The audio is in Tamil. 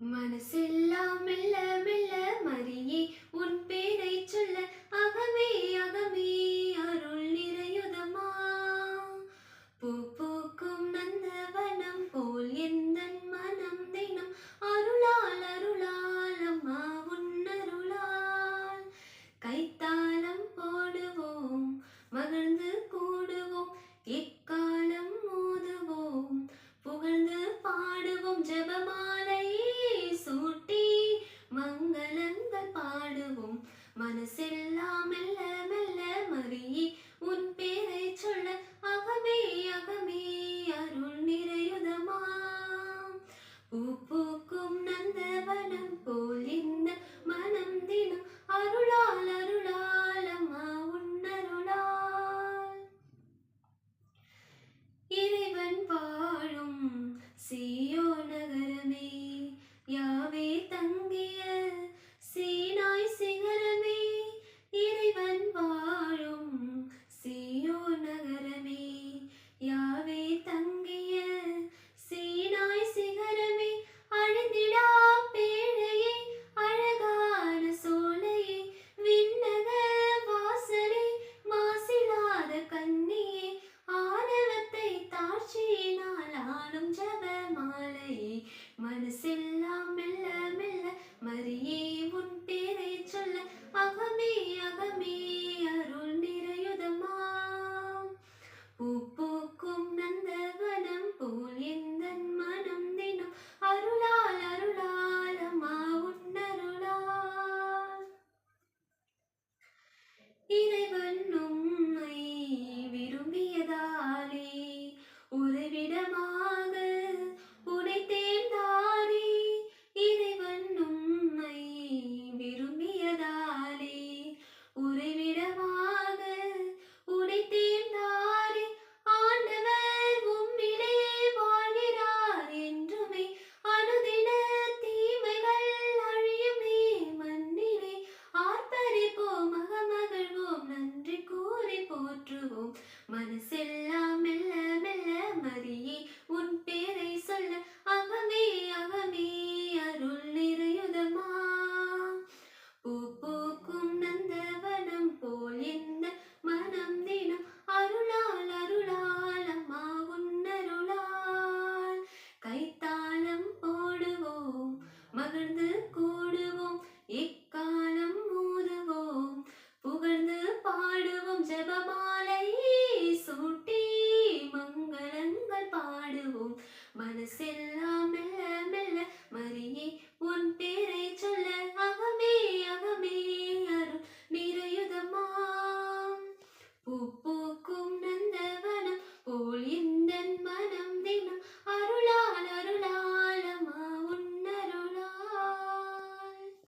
மனசெல்லாம் மெல்ல மெல்ல மரியே உன் பேரை சொல்ல மனசெல்லாம் மெல்ல மெல்ல மறியே உன் பேரை சொல்ல அகமே அகமே அருள் நிறையுதமாம். பூ பூக்கும் நந்தவனம் போல் இந்த மனம் தினம் அருளால் அருளால் அம்மா உன்னருளால். இறைவன் வாழும் சீயோ நகரமே யாவே தங்கிய இறைவன் உம்மை